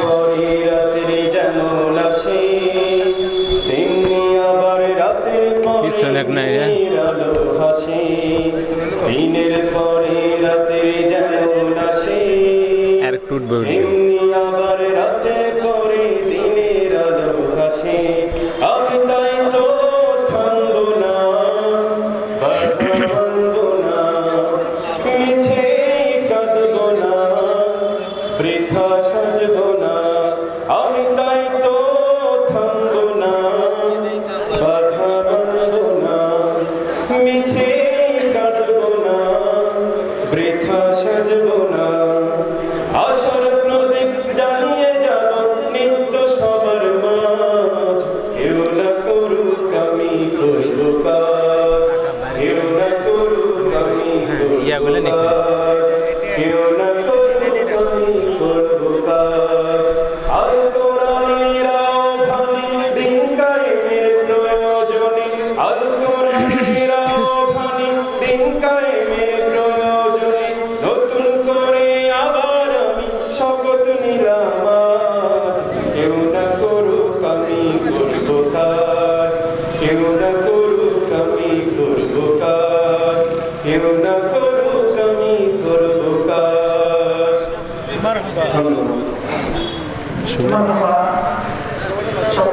পরে রাত্রি যেন নাসে তেমনি আবার রাতের রে। দিনের আলো হাসে দিনের পরে রাত্রি যেন নাসে আবার পরে দিনের আলো হাসে আমি তাই তো থামবো না মানবো না মিছে কাঁদবো না বৃথা সাজবো বৃথা সাজবো না। আশার প্রদীপ জ্বালিয়ে যাব নিত্য সবার মাঝ। কেউ না করুক আমি করব কাজ। কেউ না করুক আমি করব কাজ। কেউ কেউ না করুক আমি করব কাজ? কেউ না করুক আমি করব কাজ? ধন্যবাদ।